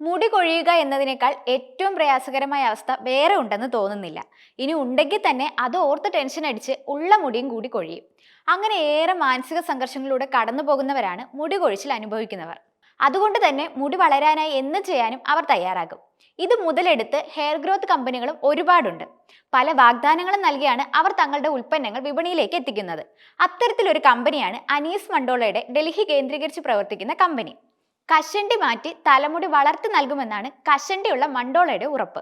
മുടി കൊഴിയുക എന്നതിനേക്കാൾ ഏറ്റവും പ്രയാസകരമായ അവസ്ഥ വേറെ ഉണ്ടെന്ന് തോന്നുന്നില്ല. ഇനി ഉണ്ടെങ്കിൽ തന്നെ അത് ഓർത്ത് ടെൻഷൻ അടിച്ച് ഉള്ള മുടിയും കൂടി കൊഴിയും. അങ്ങനെ ഏറെ മാനസിക സംഘർഷങ്ങളിലൂടെ കടന്നു പോകുന്നവരാണ് മുടി കൊഴിച്ചിൽ അനുഭവിക്കുന്നവർ. അതുകൊണ്ട് തന്നെ മുടി വളരാനായി എന്ന് ചെയ്യാനും അവർ തയ്യാറാകും. ഇത് മുതലെടുത്ത് ഹെയർ ഗ്രോത്ത് കമ്പനികളും ഒരുപാടുണ്ട്. പല വാഗ്ദാനങ്ങളും നൽകിയാണ് അവർ തങ്ങളുടെ ഉൽപ്പന്നങ്ങൾ വിപണിയിലേക്ക് എത്തിക്കുന്നത്. അത്തരത്തിലൊരു കമ്പനിയാണ് അനീസ് മണ്ടോളയുടെ ഡൽഹി കേന്ദ്രീകരിച്ച് പ്രവർത്തിക്കുന്ന കമ്പനി. കഷണ്ടി മാറ്റി തലമുടി വളർത്തി നൽകുമെന്നാണ് കഷണ്ടിയുള്ള മണ്ടോളയുടെ ഉറപ്പ്.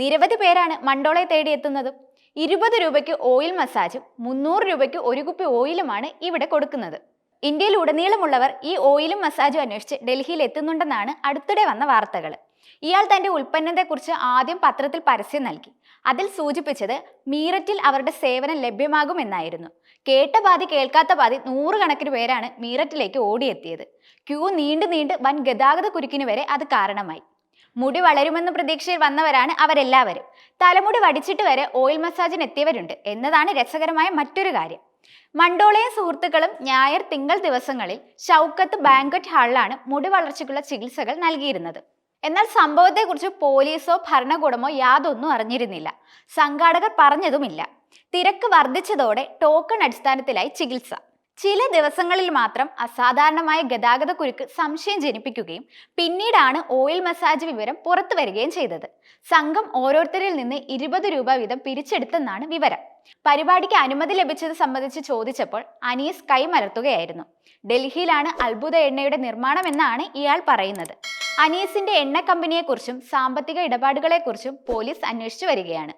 നിരവധി പേരാണ് മണ്ടോളയെ തേടിയെത്തുന്നതും. ഇരുപത് രൂപയ്ക്ക് ഓയിൽ മസാജും മുന്നൂറ് രൂപയ്ക്ക് ഒരു കുപ്പി ഓയിലുമാണ് ഇവിടെ കൊടുക്കുന്നത്. ഇന്ത്യയിൽ ഉടനീളമുള്ളവർ ഈ ഓയിലും മസാജും അന്വേഷിച്ച് ഡൽഹിയിൽ എത്തുന്നുണ്ടെന്നാണ് അടുത്തിടെ വന്ന വാർത്തകൾ ഇയാൾ തന്റെ ഉൽപ്പന്നത്തെക്കുറിച്ച് ആദ്യം പത്രത്തിൽ പരസ്യം നൽകി. അതിൽ സൂചിപ്പിച്ചത് മീററ്റിൽ അവരുടെ സേവനം ലഭ്യമാകുമെന്നായിരുന്നു. കേട്ട പാതി കേൾക്കാത്ത പാതി നൂറുകണക്കിന് പേരാണ് മീററ്റിലേക്ക് ഓടിയെത്തിയത്. ക്യൂ നീണ്ടു നീണ്ട് വൻ ഗതാഗത കുരുക്കിന് വരെ അത് കാരണമായി. മുടി വളരുമെന്ന പ്രതീക്ഷയിൽ വന്നവരാണ് അവരെല്ലാവരും. തലമുടി വടിച്ചിട്ട് വരെ ഓയിൽ മസാജിന് എത്തിയവരുണ്ട് എന്നതാണ് രസകരമായ മറ്റൊരു കാര്യം. മണ്ടോളയും സുഹൃത്തുക്കളും ഞായർ തിങ്കൾ ദിവസങ്ങളിൽ ഷൗക്കത്ത് ബാങ്കറ്റ് ഹാളിലാണ് മുടി വളർച്ചയ്ക്കുള്ള ചികിത്സകൾ നൽകിയിരുന്നത്. എന്നാൽ സംഭവത്തെക്കുറിച്ച് പോലീസോ ഭരണകൂടമോ യാതൊന്നും അറിഞ്ഞിരുന്നില്ല. സംഘാടകർ പറഞ്ഞതുമില്ല. തിരക്ക് വർദ്ധിച്ചതോടെ ടോക്കൺ അടിസ്ഥാനത്തിലായി ചികിത്സ. ചില ദിവസങ്ങളിൽ മാത്രം അസാധാരണമായ ഗതാഗത കുരുക്ക് സംശയം ജനിപ്പിക്കുകയും പിന്നീടാണ് ഓയിൽ മസാജ് വിവരം പുറത്തു വരികയും ചെയ്തത്. സംഘം ഓരോരുത്തരിൽ നിന്ന് ഇരുപത് രൂപ വീതം പിരിച്ചെടുത്തെന്നാണ് വിവരം. പരിപാടിക്ക് അനുമതി ലഭിച്ചത് സംബന്ധിച്ച് ചോദിച്ചപ്പോൾ അനീസ് കൈമലർത്തുകയായിരുന്നു. ഡൽഹിയിലാണ് അത്ഭുത എണ്ണയുടെ നിർമ്മാണം എന്നാണ് ഇയാൾ പറയുന്നത്. അനീസിന്റെ എണ്ണ കമ്പനിയെക്കുറിച്ചും സാമ്പത്തിക ഇടപാടുകളെക്കുറിച്ചും പോലീസ് അന്വേഷിച്ചു വരികയാണ്